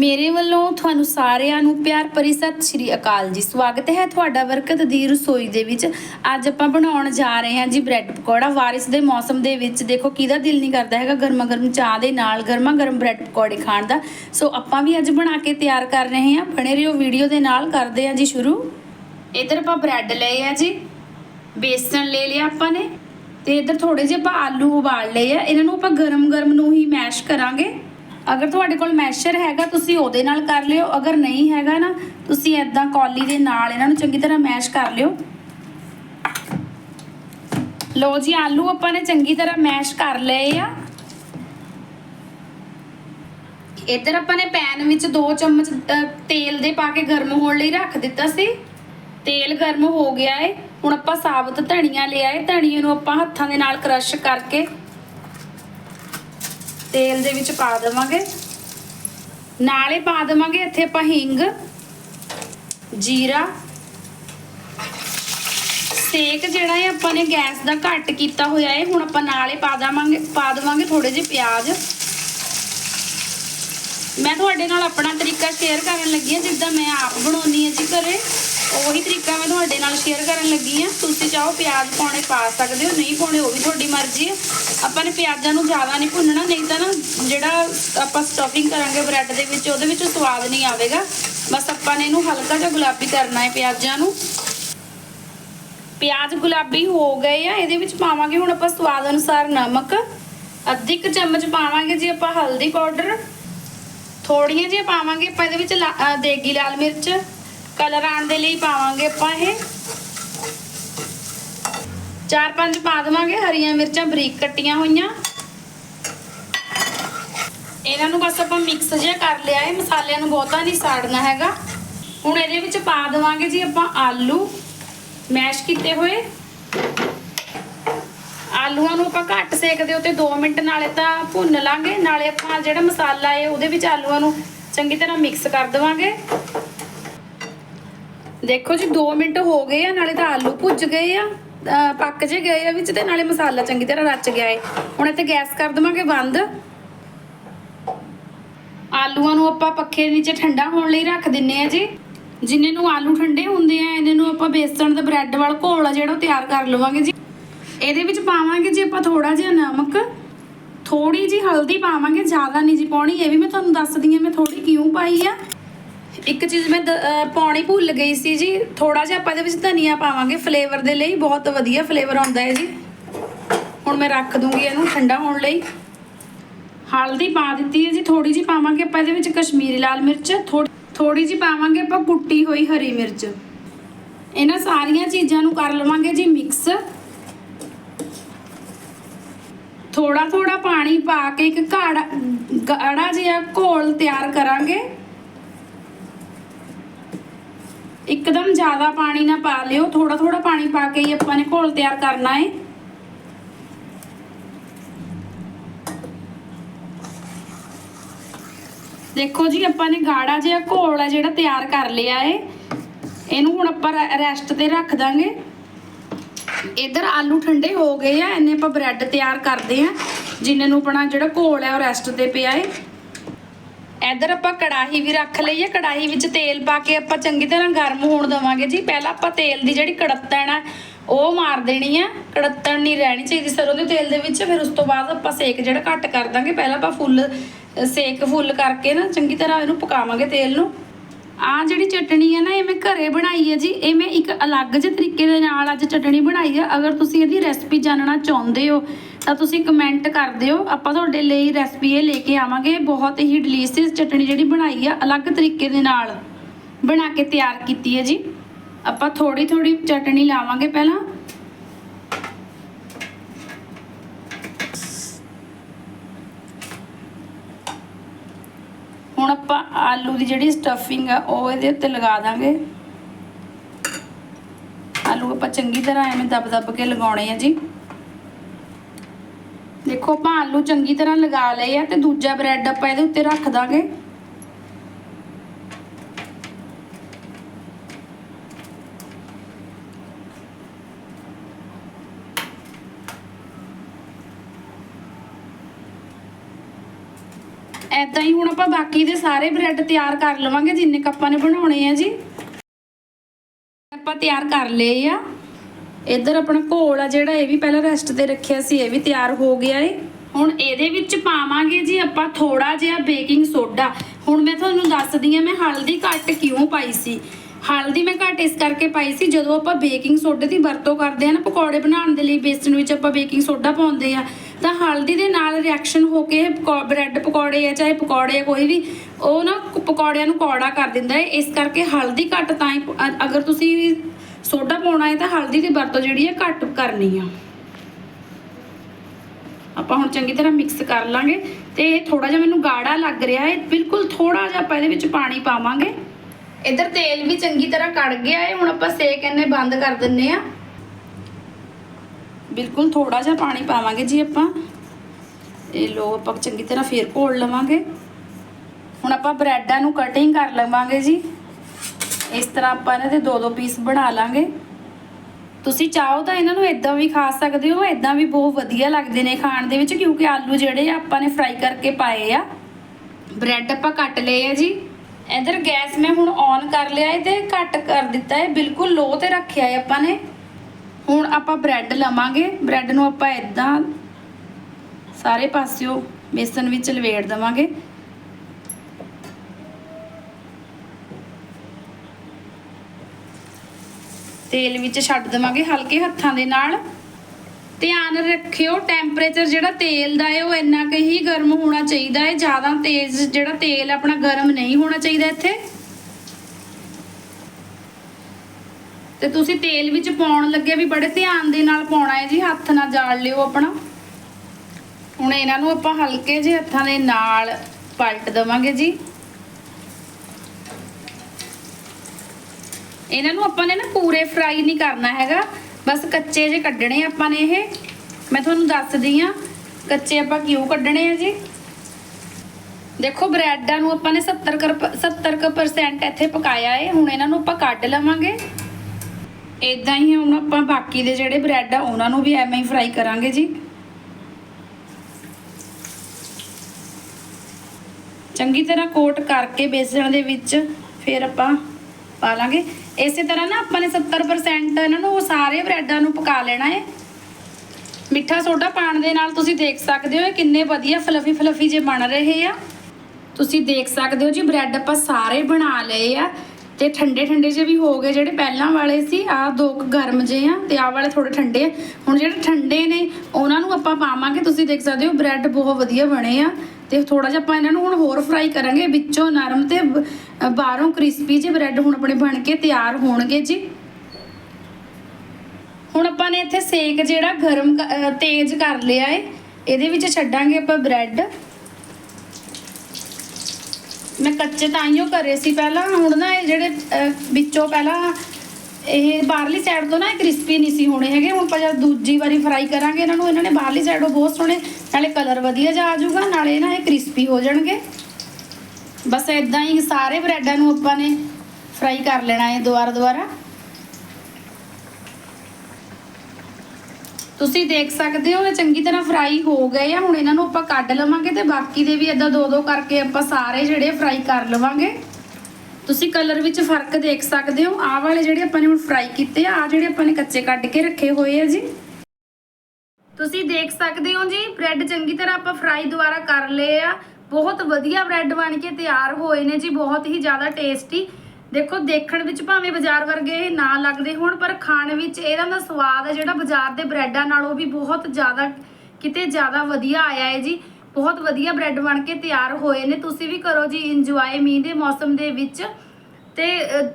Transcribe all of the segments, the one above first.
ਮੇਰੇ ਵੱਲੋਂ ਤੁਹਾਨੂੰ ਸਾਰਿਆਂ ਨੂੰ ਪਿਆਰ ਭਰੀ ਸਤਿ ਸ਼੍ਰੀ ਅਕਾਲ ਜੀ। ਸਵਾਗਤ ਹੈ ਤੁਹਾਡਾ ਬਰਕਤ ਦੀ ਰਸੋਈ ਦੇ ਵਿੱਚ। ਅੱਜ ਆਪਾਂ ਬਣਾਉਣ ਜਾ ਰਹੇ ਹਾਂ ਜੀ ਬ੍ਰੈਡ ਪਕੌੜਾ। ਵਾਰਿਸ ਦੇ ਮੌਸਮ ਦੇ ਵਿੱਚ ਦੇਖੋ ਕਿਹਦਾ ਦਿਲ ਨਹੀਂ ਕਰਦਾ ਹੈਗਾ ਗਰਮਾ ਗਰਮ ਚਾਹ ਦੇ ਨਾਲ ਗਰਮਾ ਗਰਮ ਬ੍ਰੈਡ ਪਕੌੜੇ ਖਾਣ ਦਾ। ਸੋ ਆਪਾਂ ਵੀ ਅੱਜ ਬਣਾ ਕੇ ਤਿਆਰ ਕਰ ਰਹੇ ਹਾਂ। ਬਣੇ ਰਹੋ ਵੀਡੀਓ ਦੇ ਨਾਲ। ਕਰਦੇ ਹਾਂ ਜੀ ਸ਼ੁਰੂ। ਇਧਰ ਆਪਾਂ ਬ੍ਰੈਡ ਲਏ ਆ ਜੀ। ਬੇਸਣ ਲੈ ਲਿਆ ਆਪਾਂ ਨੇ। ਤੇ ਇਧਰ ਥੋੜੇ ਜਿਹੇ ਆਪਾਂ ਆਲੂ ਉਬਾਲ ਲਏ ਆ। ਇਹਨਾਂ ਨੂੰ ਆਪਾਂ ਗਰਮ ਗਰਮ ਨੂੰ ਹੀ ਮੈਸ਼ ਕਰਾਂਗੇ। ਅਗਰ ਤੁਹਾਡੇ ਕੋਲ ਮੈਸ਼ਰ ਹੈਗਾ, ਤੁਸੀਂ ਉਹਦੇ ਨਾਲ ਕਰ ਲਿਓ। ਅਗਰ ਨਹੀਂ ਹੈਗਾ ਨਾ, ਤੁਸੀਂ ਐਦਾਂ ਕੌਲੀ ਦੇ ਨਾਲ ਇਹਨਾਂ ਨੂੰ ਚੰਗੀ ਤਰ੍ਹਾਂ ਮੈਸ਼ ਕਰ ਲਿਓ। ਲੋ ਜੀ, ਆਲੂ ਆਪਾਂ ਨੇ ਚੰਗੀ ਤਰ੍ਹਾਂ ਮੈਸ਼ ਕਰ ਲਏ ਆ। ਇੱਧਰ ਆਪਾਂ ਨੇ ਪੈਨ ਵਿੱਚ 2 ਚਮਚ ਤੇਲ ਦੇ ਪਾ ਕੇ ਗਰਮ ਹੋਣ ਲਈ ਰੱਖ ਦਿੱਤਾ ਸੀ। ਤੇਲ ਗਰਮ ਹੋ ਗਿਆ ਏ। ਹੁਣ ਆਪਾਂ ਸਾਬਤ ਧਨੀਆ ਲਿਆ ਏ। ਧਨੀਏ ਨੂੰ ਆਪਾਂ ਹੱਥਾਂ ਦੇ ਨਾਲ ਕ੍ਰਸ਼ ਕਰਕੇ ਤੇਲ ਦੇ ਵਿੱਚ ਪਾ ਦੇਵਾਂਗੇ। ਨਾਲੇ ਪਾ ਦੇਵਾਂਗੇ ਇੱਥੇ ਆਪਾਂ ਹਿੰਗ, ਜੀਰਾ। ਸੇਕ ਜਿਹੜਾ ਹੈ ਆਪਾਂ ਨੇ ਗੈਸ ਦਾ ਘੱਟ ਕੀਤਾ ਹੋਇਆ ਹੈ ਹੁਣ ਆਪਾਂ ਨਾਲੇ ਪਾ ਦੇਵਾਂਗੇ ਪਾ ਦੇਵਾਂਗੇ ਥੋੜੇ ਜਿਹੇ ਪਿਆਜ਼। ਮੈਂ ਤੁਹਾਡੇ ਨਾਲ ਆਪਣਾ ਤਰੀਕਾ ਸ਼ੇਅਰ ਕਰਨ ਲੱਗੀ ਹਾਂ, ਜਿੱਦਾਂ ਮੈਂ ਆਪ ਬਣਾਉਣੀ ਹਾਂ ਜੀ ਘਰੇ। ਉਹੀ ਤਰੀਕਾ ਮੈਂ ਤੁਹਾਡੇ ਨਾਲ ਸ਼ੇਅਰ ਕਰਨ ਲੱਗੀ ਹਾਂ। ਤੁਸੀਂ ਚਾਹੋ ਪਿਆਜ਼ ਪਾਉਣੇ ਪਾ ਸਕਦੇ ਹੋ, ਨਹੀਂ ਪਾਉਣੇ ਉਹ ਵੀ ਤੁਹਾਡੀ ਮਰਜ਼ੀ ਹੈ। ਆਪਾਂ ਨੇ ਪਿਆਜ਼ਾਂ ਨੂੰ ਜ਼ਿਆਦਾ ਨਹੀਂ ਭੁੰਨਣਾ, ਨਹੀਂ ਤਾਂ ਨਾ ਜਿਹੜਾ ਆਪਾਂ ਸਟਫਿੰਗ ਕਰਾਂਗੇ ਬ੍ਰੈਡ ਦੇ ਵਿੱਚ, ਉਹਦੇ ਵਿੱਚ ਸਵਾਦ ਨਹੀਂ ਆਵੇਗਾ। ਬਸ ਆਪਾਂ ਨੇ ਇਹਨੂੰ ਹਲਕਾ ਜਿਹਾ ਗੁਲਾਬੀ ਕਰਨਾ ਹੈ ਪਿਆਜ਼ਾਂ ਨੂੰ। ਪਿਆਜ਼ ਗੁਲਾਬੀ ਹੋ ਗਏ ਆ, ਇਹਦੇ ਵਿੱਚ ਪਾਵਾਂਗੇ ਹੁਣ ਆਪਾਂ ਸਵਾਦ ਅਨੁਸਾਰ ਨਮਕ। ਅੱਧੀ ਕੁ ਚਮਚ ਪਾਵਾਂਗੇ ਜੀ ਆਪਾਂ ਹਲਦੀ ਪਾਊਡਰ। ਥੋੜੀਆਂ ਜਿਹੀਆਂ ਪਾਵਾਂਗੇ ਆਪਾਂ ਇਹਦੇ ਵਿੱਚ ਦੇਗੀ ਲਾਲ ਮਿਰਚ। ਕਲਰ ਆਉਣ ਦੇ ਲਈ ਪਾਵਾਂਗੇ ਆਪਾਂ ਇਹ। ਚਾਰ ਪੰਜ ਪਾ ਦੇਵਾਂਗੇ, ਹਰੀਆਂ ਮਿਰਚਾਂ ਬਰੀਕ ਕੱਟੀਆਂ ਹੋਈਆਂ। ਇਹਨਾਂ ਨੂੰ ਬਸ ਆਪਾਂ ਮਿਕਸ ਜਿਹਾ ਕਰ ਲਿਆ ਹੈ ਮਸਾਲਿਆਂ ਨੂੰ ਬਹੁਤਾ ਨਹੀਂ ਸਾੜਨਾ ਹੈਗਾ। ਹੁਣ ਇਹਦੇ ਵਿੱਚ ਪਾ ਦੇਵਾਂਗੇ ਜੀ ਆਪਾਂ ਆਲੂ, ਮੈਸ਼ ਕੀਤੇ ਹੋਏ। ਆਲੂਆਂ ਨੂੰ ਆਪਾਂ ਘੱਟ ਸੇਕਦੇ ਦੇ ਉੱਤੇ 2 ਮਿੰਟ ਨਾਲੇ ਤਾਂ ਭੁੰਨ ਲਾਂਗੇ। ਨਾਲੇ ਆਪਾਂ ਜਿਹੜਾ ਮਸਾਲਾ ਹੈ, ਉਹਦੇ ਵਿੱਚ ਆਲੂਆਂ ਨੂੰ ਚੰਗੀ ਤਰ੍ਹਾਂ ਮਿਕਸ ਕਰ ਦੇਵਾਂਗੇ। ਦੇਖੋ ਜੀ 2 ਮਿੰਟ ਹੋ ਗਏ ਆ, ਨਾਲੇ ਤਾਂ ਆਲੂ ਭੁੱਜ ਗਏ ਆ ਪੱਕ ਜੇ ਗਏ ਆ ਵਿੱਚ ਤੇ ਨਾਲੇ ਮਸਾਲਾ ਚੰਗੀ ਤਰ੍ਹਾਂ ਰਚ ਗਿਆ ਏ। ਹੁਣ ਇੱਥੇ ਗੈਸ ਕਰ ਦੇਵਾਂਗੇ ਬੰਦ। ਆਲੂਆਂ ਨੂੰ ਆਪਾਂ ਪੱਖੇ ਨੀਚੇ ਠੰਡਾ ਹੋਣ ਲਈ ਰੱਖ ਦਿੰਨੇ ਆ ਜੀ। ਜਿੰਨੇ ਨੂੰ ਆਲੂ ਠੰਡੇ ਹੁੰਦੇ ਆ ਇਹਨਾਂ ਨੂੰ ਆਪਾਂ ਬੇਸਣ ਦਾ ਬ੍ਰੈਡ ਵਾਲ ਘੋਲ ਆ ਜਿਹੜਾ ਉਹ ਤਿਆਰ ਕਰ ਲਵਾਂਗੇ ਜੀ। ਇਹਦੇ ਵਿੱਚ ਪਾਵਾਂਗੇ ਜੀ ਆਪਾਂ ਥੋੜਾ ਜਿਹਾ ਨਮਕ। ਥੋੜੀ ਜੀ ਹਲਦੀ ਪਾਵਾਂਗੇ, ਜ਼ਿਆਦਾ ਨਹੀਂ ਜੀ ਪਾਉਣੀ, ਇਹ ਵੀ ਮੈਂ ਤੁਹਾਨੂੰ ਦੱਸਦੀ ਹਾਂ ਮੈਂ ਥੋੜੀ ਕਿਉਂ ਪਾਈ ਆ। ਇੱਕ ਚੀਜ਼ ਮੈਂ ਦ- ਅਹ ਪਾਉਣੀ ਭੁੱਲ ਗਈ ਸੀ ਜੀ। ਥੋੜਾ ਜਿਹਾ ਆਪਾਂ ਇਹਦੇ ਵਿੱਚ ਧਨੀਆ ਪਾਵਾਂਗੇ। ਫਲੇਵਰ ਦੇ ਲਈ ਬਹੁਤ ਵਧੀਆ ਫਲੇਵਰ ਆਉਂਦਾ ਹੈ ਜੀ। ਹੁਣ ਮੈਂ ਰੱਖ ਦੂੰਗੀ ਇਹਨੂੰ ਠੰਡਾ ਹੋਣ ਲਈ। ਹਲਦੀ ਪਾ ਦਿੱਤੀ ਹੈ ਜੀ। ਥੋੜੀ ਜੀ ਪਾਵਾਂਗੇ ਆਪਾਂ ਇਹਦੇ ਵਿੱਚ ਕਸ਼ਮੀਰੀ ਲਾਲ ਮਿਰਚ। ਥੋੜੀ ਜੀ ਪਾਵਾਂਗੇ ਆਪਾਂ ਕੁੱਟੀ ਹੋਈ ਹਰੀ ਮਿਰਚ। ਇਹਨਾਂ ਸਾਰੀਆਂ ਚੀਜ਼ਾਂ ਨੂੰ ਕਰ ਲਵਾਂਗੇ ਜੀ ਮਿਕਸ ਥੋੜਾ ਥੋੜਾ ਪਾਣੀ ਪਾ ਕੇ ਇੱਕ ਘਾੜਾ ਗਾੜਾ ਜਿਹਾ ਘੋਲ ਤਿਆਰ ਕਰਾਂਗੇ। ਇੱਕਦਮ ਜ਼ਿਆਦਾ ਪਾਣੀ ਨਾ ਪਾ ਲਿਓ ਥੋੜਾ ਥੋੜਾ ਪਾਣੀ ਪਾ ਕੇ ਹੀ ਆਪਾਂ ਨੇ ਘੋਲ ਤਿਆਰ ਕਰਨਾ ਹੈ ਦੇਖੋ ਜੀ, ਆਪਾਂ ਨੇ ਗਾੜਾ ਜਿਹਾ ਘੋਲ ਹੈ ਜਿਹੜਾ ਤਿਆਰ ਕਰ ਲਿਆ ਏ। ਇਹਨੂੰ ਹੁਣ ਆਪਾਂ ਰੈਸਟ ਤੇ ਰੱਖ ਦਾਂਗੇ। ਇਧਰ ਆਲੂ ਠੰਡੇ ਹੋ ਗਏ ਆ, ਇਹਨੇ ਆਪਾਂ ਬ੍ਰੈਡ ਤਿਆਰ ਕਰਦੇ ਆ। ਜਿੰਨੇ ਨੂੰ ਆਪਣਾ ਜਿਹੜਾ ਘੋਲ ਹੈ ਉਹ ਰੈਸਟ ਤੇ ਪਿਆ ਏ। ਇਧਰ ਆਪਾਂ ਕੜਾਹੀ ਵੀ ਰੱਖ ਲਈ ਹੈ ਕੜਾਹੀ ਵਿੱਚ ਤੇਲ ਪਾ ਕੇ ਆਪਾਂ ਚੰਗੀ ਤਰ੍ਹਾਂ ਗਰਮ ਹੋਣ ਦਵਾਂਗੇ ਜੀ। ਪਹਿਲਾਂ ਆਪਾਂ ਤੇਲ ਦੀ ਜਿਹੜੀ ਕੜੱਤਣ ਹੈ ਉਹ ਮਾਰ ਦੇਣੀ ਆ। ਕੜੱਤਣ ਨਹੀਂ ਰਹਿਣੀ ਚਾਹੀਦੀ ਸਰੋਂ ਦੇ ਤੇਲ ਦੇ ਵਿੱਚ। ਫਿਰ ਉਸ ਤੋਂ ਬਾਅਦ ਆਪਾਂ ਸੇਕ ਜਿਹੜਾ ਘੱਟ ਕਰ ਦਾਂਗੇ। ਪਹਿਲਾਂ ਆਪਾਂ ਫੁੱਲ ਸੇਕ ਫੁੱਲ ਕਰਕੇ ਨਾ ਚੰਗੀ ਤਰ੍ਹਾਂ ਇਹਨੂੰ ਪਕਾਵਾਂਗੇ ਤੇਲ ਨੂੰ। ਆ ਜਿਹੜੀ ਚਟਣੀ ਹੈ ਨਾ, ਇਹ ਮੈਂ ਘਰੇ ਬਣਾਈ ਹੈ ਜੀ। ਇਹ ਮੈਂ ਇੱਕ ਅਲੱਗ ਜਿਹੇ ਤਰੀਕੇ ਦੇ ਨਾਲ ਅੱਜ ਚਟਣੀ ਬਣਾਈ ਹੈ ਅਗਰ ਤੁਸੀਂ ਇਹਦੀ ਰੈਸਪੀ ਜਾਣਨਾ ਚਾਹੁੰਦੇ ਹੋ, ਤਾਂ ਤੁਸੀਂ ਕਮੈਂਟ ਕਰ ਦਿਓ ਆਪਾਂ ਤੁਹਾਡੇ ਲਈ ਰੈਸਪੀ ਇਹ ਲੈ ਕੇ ਆਵਾਂਗੇ। ਬਹੁਤ ਹੀ ਡਿਲੀਸ਼ੀਅਸ ਚਟਣੀ ਜਿਹੜੀ ਬਣਾਈ ਆ, ਅਲੱਗ ਤਰੀਕੇ ਦੇ ਨਾਲ ਬਣਾ ਕੇ ਤਿਆਰ ਕੀਤੀ ਹੈ ਜੀ। ਆਪਾਂ ਥੋੜੀ ਥੋੜੀ ਚਟਣੀ ਲਾਵਾਂਗੇ ਪਹਿਲਾਂ। ਹੁਣ ਆਪਾਂ ਆਲੂ ਦੀ ਜਿਹੜੀ ਸਟਫਿੰਗ ਆ, ਉਹ ਇਹਦੇ ਉੱਤੇ ਲਗਾ ਦਾਂਗੇ। ਆਲੂ ਆਪਾਂ ਚੰਗੀ ਤਰ੍ਹਾਂ ਐਵੇਂ ਦਬ ਦਬ ਕੇ ਲਗਾਉਣੇ ਆ ਜੀ। ਦੇਖੋ ਆਪਾਂ ਆਲੂ ਚੰਗੀ ਤਰ੍ਹਾਂ ਲਗਾ ਲਏ ਆ ਤੇ ਦੂਜਾ ਬ੍ਰੈਡ ਆਪਾਂ ਇਹਦੇ ਉੱਤੇ ਰੱਖ ਦਾਂਗੇ। ਐਦਾਂ ਹੀ ਹੁਣ ਆਪਾਂ ਬਾਕੀ ਦੇ ਸਾਰੇ ਬ੍ਰੈਡ ਤਿਆਰ ਕਰ ਲਵਾਂਗੇ, ਜਿੰਨੇ ਕੁ ਨੇ ਬਣਾਉਣੇ ਆ ਜੀ। ਆਪਾਂ ਤਿਆਰ ਕਰ ਲਏ ਆ। ਇੱਧਰ ਆਪਣਾ ਘੋਲ ਆ ਜਿਹੜਾ, ਇਹ ਵੀ ਪਹਿਲਾਂ ਰੈਸਟ ਤੇ ਰੱਖਿਆ ਸੀ, ਇਹ ਵੀ ਤਿਆਰ ਹੋ ਗਿਆ ਏ। ਹੁਣ ਇਹਦੇ ਵਿੱਚ ਪਾਵਾਂਗੇ ਜੀ ਆਪਾਂ ਥੋੜਾ ਜਿਹਾ ਬੇਕਿੰਗ ਸੋਡਾ ਹੁਣ ਮੈਂ ਤੁਹਾਨੂੰ ਦੱਸਦੀ ਆ, ਮੈਂ ਹਲਦੀ ਘੱਟ ਕਿਉਂ ਪਾਈ ਸੀ? ਹਲਦੀ ਮੈਂ ਘੱਟ ਇਸ ਕਰਕੇ ਪਾਈ ਸੀ, ਜਦੋਂ ਆਪਾਂ ਬੇਕਿੰਗ ਸੋਡੇ ਦੀ ਵਰਤੋਂ ਕਰਦੇ ਆ ਨਾ, ਪਕੌੜੇ ਬਣਾਉਣ ਦੇ ਲਈ ਬੇਸਨ ਵਿੱਚ ਆਪਾਂ ਬੇਕਿੰਗ ਸੋਡਾ ਪਾਉਂਦੇ ਆ ਤਾਂ ਹਲਦੀ ਦੇ ਨਾਲ ਰਿਐਕਸ਼ਨ ਹੋ ਕੇ ਬ੍ਰੈਡ ਪਕੌੜੇ ਆ, ਚਾਹੇ ਪਕੌੜੇ ਆ, ਕੋਈ ਵੀ, ਉਹ ਨਾ ਪਕੌੜਿਆਂ ਨੂੰ ਕੌੜਾ ਕਰ ਦਿੰਦਾ ਹੈ। ਇਸ ਕਰਕੇ ਹਲਦੀ ਘੱਟ ਤਾਂ ਹੀ ਅਗਰ ਤੁਸੀਂ ਸੋਡਾ ਪਾਉਣਾ ਹੈ, ਤਾਂ ਹਲਦੀ ਦੀ ਵਰਤੋਂ ਜਿਹੜੀ ਹੈ ਘੱਟ ਕਰਨੀ ਆ। ਆਪਾਂ ਹੁਣ ਚੰਗੀ ਤਰ੍ਹਾਂ ਮਿਕਸ ਕਰ ਲਾਂਗੇ, ਤੇ ਇਹ ਥੋੜਾ ਜਿਹਾ ਮੈਨੂੰ ਗਾੜਾ ਲੱਗ ਰਿਹਾ ਹੈ। ਬਿਲਕੁਲ ਥੋੜਾ ਜਿਹਾ ਆਪਾਂ ਇਹਦੇ ਵਿੱਚ ਪਾਣੀ ਪਾਵਾਂਗੇ। ਇਧਰ ਤੇਲ ਵੀ ਚੰਗੀ ਤਰ੍ਹਾਂ ਕੜ ਗਿਆ ਹੈ ਹੁਣ ਆਪਾਂ ਸੇਕ ਇਹਨੇ ਬੰਦ ਕਰ ਦਿੰਨੇ ਆ। ਬਿਲਕੁਲ ਥੋੜਾ ਜਿਹਾ ਪਾਣੀ ਪਾਵਾਂਗੇ ਜੀ ਆਪਾਂ। ਇਹ ਲੋ ਆਪਾਂ ਚੰਗੀ ਤਰ੍ਹਾਂ ਫੇਰ ਘੋਲ ਲਵਾਂਗੇ। ਹੁਣ ਆਪਾਂ ਬ੍ਰੈਡਾਂ ਨੂੰ ਕਟਿੰਗ ਕਰ ਲਵਾਂਗੇ ਜੀ। ਇਸ ਤਰ੍ਹਾਂ ਆਪਾਂ ਇਹਨਾਂ ਦੇ ਦੋ ਦੋ ਪੀਸ ਬਣਾ ਲਾਂਗੇ। ਤੁਸੀਂ ਚਾਹੋ ਤਾਂ ਇਹਨਾਂ ਨੂੰ ਇਦਾਂ ਵੀ ਖਾ ਸਕਦੇ ਹੋ ਇਦਾਂ ਵੀ ਬਹੁਤ ਵਧੀਆ ਲੱਗਦੇ ਨੇ ਖਾਣ ਦੇ ਵਿੱਚ, ਕਿਉਂਕਿ ਆਲੂ ਜਿਹੜੇ ਆ ਆਪਾਂ ਨੇ ਫਰਾਈ ਕਰਕੇ ਪਾਏ ਆ। ਬ੍ਰੈਡ ਆਪਾਂ ਕੱਟ ਲਏ ਆ ਜੀ। ਇਧਰ ਗੈਸ ਮੈਂ ਹੁਣ ਔਨ ਕਰ ਲਿਆ ਹੈ ਤੇ ਘੱਟ ਕਰ ਦਿੱਤਾ ਹੈ। ਬਿਲਕੁਲ ਲੋ ਤੇ ਰੱਖਿਆ ਹੈ ਆਪਾਂ ਨੇ। ਹੁਣ ਆਪਾਂ ਬ੍ਰੈਡ ਲਵਾਂਗੇ। ਬ੍ਰੈਡ ਨੂੰ ਆਪਾਂ ਇਦਾਂ ਸਾਰੇ ਪਾਸਿਓ ਬੇਸਨ ਵਿੱਚ ਲਵੇੜ ਦਵਾਂਗੇ। ਤੇਲ ਵਿੱਚ ਛੱਡ ਦੇਵਾਂਗੇ ਹਲਕੇ ਹੱਥਾਂ ਦੇ ਨਾਲ। ਧਿਆਨ ਰੱਖਿਓ ਟੈਂਪਰੇਚਰ ਜਿਹੜਾ ਤੇਲ ਦਾ ਹੈ, ਉਹ ਇੰਨਾ ਕੁ ਹੀ ਗਰਮ ਹੋਣਾ ਚਾਹੀਦਾ ਹੈ, ਜ਼ਿਆਦਾ ਤੇਜ਼ ਜਿਹੜਾ ਤੇਲ ਆਪਣਾ ਗਰਮ ਨਹੀਂ ਹੋਣਾ ਚਾਹੀਦਾ ਇੱਥੇ। ਤੇ ਤੁਸੀਂ ਤੇਲ ਵਿੱਚ ਪਾਉਣ ਲੱਗੇ ਵੀ ਬੜੇ ਧਿਆਨ ਦੇ ਨਾਲ ਪਾਉਣਾ ਹੈ ਜੀ, ਹੱਥ ਨਾਲ ਜਾਲ ਲਿਓ ਆਪਣਾ। ਹੁਣ ਇਹਨਾਂ ਨੂੰ ਆਪਾਂ ਹਲਕੇ ਜਿਹੇ ਹੱਥਾਂ ਦੇ ਨਾਲ ਪਲਟ ਦੇਵਾਂਗੇ ਜੀ। ਇਹਨਾਂ ਨੂੰ ਆਪਾਂ ਨੇ ਨਾ ਪੂਰੇ ਫਰਾਈ ਨਹੀਂ ਕਰਨਾ ਹੈਗਾ। ਬਸ ਕੱਚੇ ਜੇ ਕੱਢਣੇ ਆਪਾਂ ਨੇ ਇਹ। ਮੈਂ ਤੁਹਾਨੂੰ ਦੱਸਦੀ ਆ ਕੱਚੇ ਆਪਾਂ ਕਿਉਂ ਕੱਢਣੇ ਆ ਜੀ। ਦੇਖੋ ਬ੍ਰੈਡਾਂ ਨੂੰ ਆਪਾਂ ਨੇ 70 ਕਰ 70% ਇੱਥੇ ਪਕਾਇਆ ਏ। ਹੁਣ ਇਹਨਾਂ ਨੂੰ ਆਪਾਂ ਕੱਢ ਲਵਾਂਗੇ। ਇਦਾਂ ਹੀ ਹੁਣ ਆਪਾਂ ਬਾਕੀ ਦੇ ਜਿਹੜੇ ਬ੍ਰੈਡ ਆ, ਉਹਨਾਂ ਨੂੰ ਵੀ ਐਵੇਂ ਹੀ ਫਰਾਈ ਕਰਾਂਗੇ ਜੀ। ਚੰਗੀ ਤਰ੍ਹਾਂ ਕੋਟ ਕਰਕੇ ਬੇਸਣ ਦੇ ਵਿੱਚ ਫਿਰ ਆਪਾਂ ਪਾ ਲਾਂਗੇ ਇਸੇ ਤਰ੍ਹਾਂ ਨਾ ਆਪਾਂ ਨੇ 70% ਇਹਨਾਂ ਨੂੰ ਸਾਰੇ ਬ੍ਰੈਡਾਂ ਨੂੰ ਪਕਾ ਲੈਣਾ ਹੈ ਮਿੱਠਾ ਸੋਡਾ ਪਾਣ ਦੇ ਨਾਲ ਤੁਸੀਂ ਦੇਖ ਸਕਦੇ ਹੋ ਕਿੰਨੇ ਵਧੀਆ ਫਲਫੀ ਫਲਫੀ ਜੇ ਬਣ ਰਹੇ ਆ। ਤੁਸੀਂ ਦੇਖ ਸਕਦੇ ਹੋ ਜੀ ਬ੍ਰੈਡ ਆਪਾਂ ਸਾਰੇ ਬਣਾ ਲਏ ਆ ਤੇ ਠੰਡੇ ਠੰਡੇ ਜੇ ਵੀ ਹੋ ਗਏ ਜਿਹੜੇ ਪਹਿਲਾਂ ਵਾਲੇ ਸੀ ਆ ਦੋ ਕੁ ਗਰਮ ਜੇ ਆ ਤੇ ਆਹ ਵਾਲੇ ਥੋੜੇ ਠੰਡੇ ਆ। ਹੁਣ ਜਿਹੜੇ ਠੰਡੇ ਨੇ ਉਹਨਾਂ ਨੂੰ ਆਪਾਂ ਪਾਵਾਂਗੇ। ਤੁਸੀਂ ਦੇਖ ਸਕਦੇ ਹੋ ਬ੍ਰੈਡ ਬਹੁਤ ਵਧੀਆ ਬਣੇ ਆ। ਤੇ ਥੋੜਾ ਜਿਹਾ ਆਪਾਂ ਇਹਨਾਂ ਨੂੰ ਹੁਣ ਹੋਰ ਫਰਾਈ ਕਰਾਂਗੇ। ਵਿੱਚੋਂ ਨਰਮ ਤੇ ਬਾਹਰੋਂ ਕ੍ਰਿਸਪੀ ਜੇ ਬ੍ਰੈਡ ਹੁਣ ਆਪਣੇ ਬਣ ਕੇ ਤਿਆਰ ਹੋਣਗੇ ਜੀ। ਹੁਣ ਆਪਾਂ ਨੇ ਇੱਥੇ ਸੇਕ ਜਿਹੜਾ ਗਰਮ ਤੇਜ਼ ਕਰ ਲਿਆ ਏ। ਇਹਦੇ ਵਿੱਚ ਛੱਡਾਂਗੇ ਆਪਾਂ ਬ੍ਰੈਡ ਮੈਂ ਕੱਚੇ ਤਾਈਓ ਕਰੇ ਸੀ ਪਹਿਲਾਂ। ਹੁਣ ਨਾ ਇਹ ਜਿਹੜੇ ਵਿੱਚੋਂ ਪਹਿਲਾਂ ਇਹ ਬਾਹਰਲੀ ਸਾਈਡ ਤੋਂ ਨਾ ਕ੍ਰਿਸਪੀ ਨਹੀਂ ਸੀ ਹੋਣੇ ਹੈਗੇ। ਹੁਣ ਆਪਾਂ ਜਦ ਦੂਜੀ ਵਾਰੀ ਫਰਾਈ ਕਰਾਂਗੇ, ਇਹਨਾਂ ਨੂੰ ਇਹਨਾਂ ਨੇ ਬਾਹਰਲੀ ਸਾਈਡੋਂ ਬਹੁਤ ਸੋਹਣੇ, ਨਾਲੇ ਕਲਰ ਵਧੀਆ ਜਾ ਆ ਜਾਊਗਾ ਨਾਲੇ ਨਾ ਇਹ ਕ੍ਰਿਸਪੀ ਹੋ ਜਾਣਗੇ। ਬਸ ਇਦਾਂ ਹੀ ਸਾਰੇ ਬ੍ਰੈਡਾਂ ਨੂੰ ਆਪਾਂ ਨੇ ਫਰਾਈ ਕਰ ਲੈਣਾ ਹੈ ਦੁਬਾਰਾ ਦੁਬਾਰਾ ਤੁਸੀਂ ਦੇਖ ਸਕਦੇ ਹੋ ਇਹ ਚੰਗੀ ਤਰ੍ਹਾਂ ਫਰਾਈ ਹੋ ਗਏ ਆ। ਹੁਣ ਇਹਨਾਂ ਨੂੰ ਆਪਾਂ ਕੱਢ ਲਵਾਂਗੇ ਤੇ ਬਾਕੀ ਦੇ ਵੀ ਇਦਾਂ ਦੋ ਦੋ ਕਰਕੇ ਆਪਾਂ ਸਾਰੇ ਜਿਹੜੇ ਫਰਾਈ ਕਰ ਲਵਾਂਗੇ। ਤੁਸੀਂ ਕਲਰ ਵਿੱਚ ਫ਼ਰਕ ਦੇਖ ਸਕਦੇ ਹੋ। ਆਹ ਵਾਲੇ ਜਿਹੜੇ ਆਪਾਂ ਨੇ ਹੁਣ ਫਰਾਈ ਕੀਤੇ ਆ ਆ ਜਿਹੜੇ ਆਪਾਂ ਨੇ ਕੱਚੇ ਕੱਢ ਕੇ ਰੱਖੇ ਹੋਏ ਆ ਜੀ। ਤੁਸੀਂ ਦੇਖ ਸਕਦੇ ਹੋ ਜੀ, ਬ੍ਰੈਡ ਚੰਗੀ ਤਰ੍ਹਾਂ ਆਪਾਂ ਫਰਾਈ ਦੁਬਾਰਾ ਕਰ ਲਏ ਆ। ਬਹੁਤ ਵਧੀਆ ਬ੍ਰੈਡ ਬਣ ਕੇ ਤਿਆਰ ਹੋਏ ਨੇ ਜੀ, ਬਹੁਤ ਹੀ ਜ਼ਿਆਦਾ ਟੇਸਟੀ ਦੇਖੋ, ਦੇਖਣ ਵਿੱਚ ਭਾਵੇਂ ਬਾਜ਼ਾਰ ਵਰਗੇ ਇਹ ਨਾ ਲੱਗਦੇ ਹੋਣ, ਪਰ ਖਾਣ ਵਿੱਚ ਇਹਨਾਂ ਦਾ ਸਵਾਦ ਹੈ ਜਿਹੜਾ ਬਾਜ਼ਾਰ ਦੇ ਬ੍ਰੈਡਾਂ ਨਾਲੋਂ ਵੀ ਬਹੁਤ ਜ਼ਿਆਦਾ, ਕਿਤੇ ਜ਼ਿਆਦਾ ਵਧੀਆ ਆਇਆ ਹੈ ਜੀ। ਬਹੁਤ ਵਧੀਆ ਬ੍ਰੈਡ ਬਣ ਕੇ ਤਿਆਰ ਹੋਏ ਨੇ। ਤੁਸੀਂ ਵੀ ਕਰੋ ਜੀ ਇੰਜੋਏ ਮੀਂਹ ਦੇ ਮੌਸਮ ਦੇ ਵਿੱਚ। ਤੇ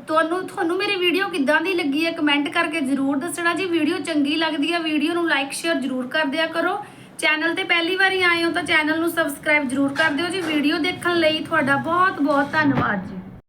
ਤੁਹਾਨੂੰ ਤੁਹਾਨੂੰ ਮੇਰੀ ਵੀਡੀਓ ਕਿੱਦਾਂ ਦੀ ਲੱਗੀ ਹੈ ਕਮੈਂਟ ਕਰਕੇ ਜਰੂਰ ਦੱਸਣਾ ਜੀ। ਵੀਡੀਓ ਚੰਗੀ ਲੱਗਦੀ ਹੈ ਵੀਡੀਓ ਨੂੰ ਲਾਈਕ ਸ਼ੇਅਰ ਜਰੂਰ ਕਰ ਦਿਆ ਕਰੋ। ਚੈਨਲ ਤੇ ਪਹਿਲੀ ਵਾਰੀ ਆਏ ਹੋ ਤਾਂ ਚੈਨਲ ਨੂੰ ਸਬਸਕ੍ਰਾਈਬ ਜਰੂਰ ਕਰ ਦਿਓ ਜੀ। ਵੀਡੀਓ ਦੇਖਣ ਲਈ ਤੁਹਾਡਾ ਬਹੁਤ ਬਹੁਤ ਧੰਨਵਾਦ ਜੀ।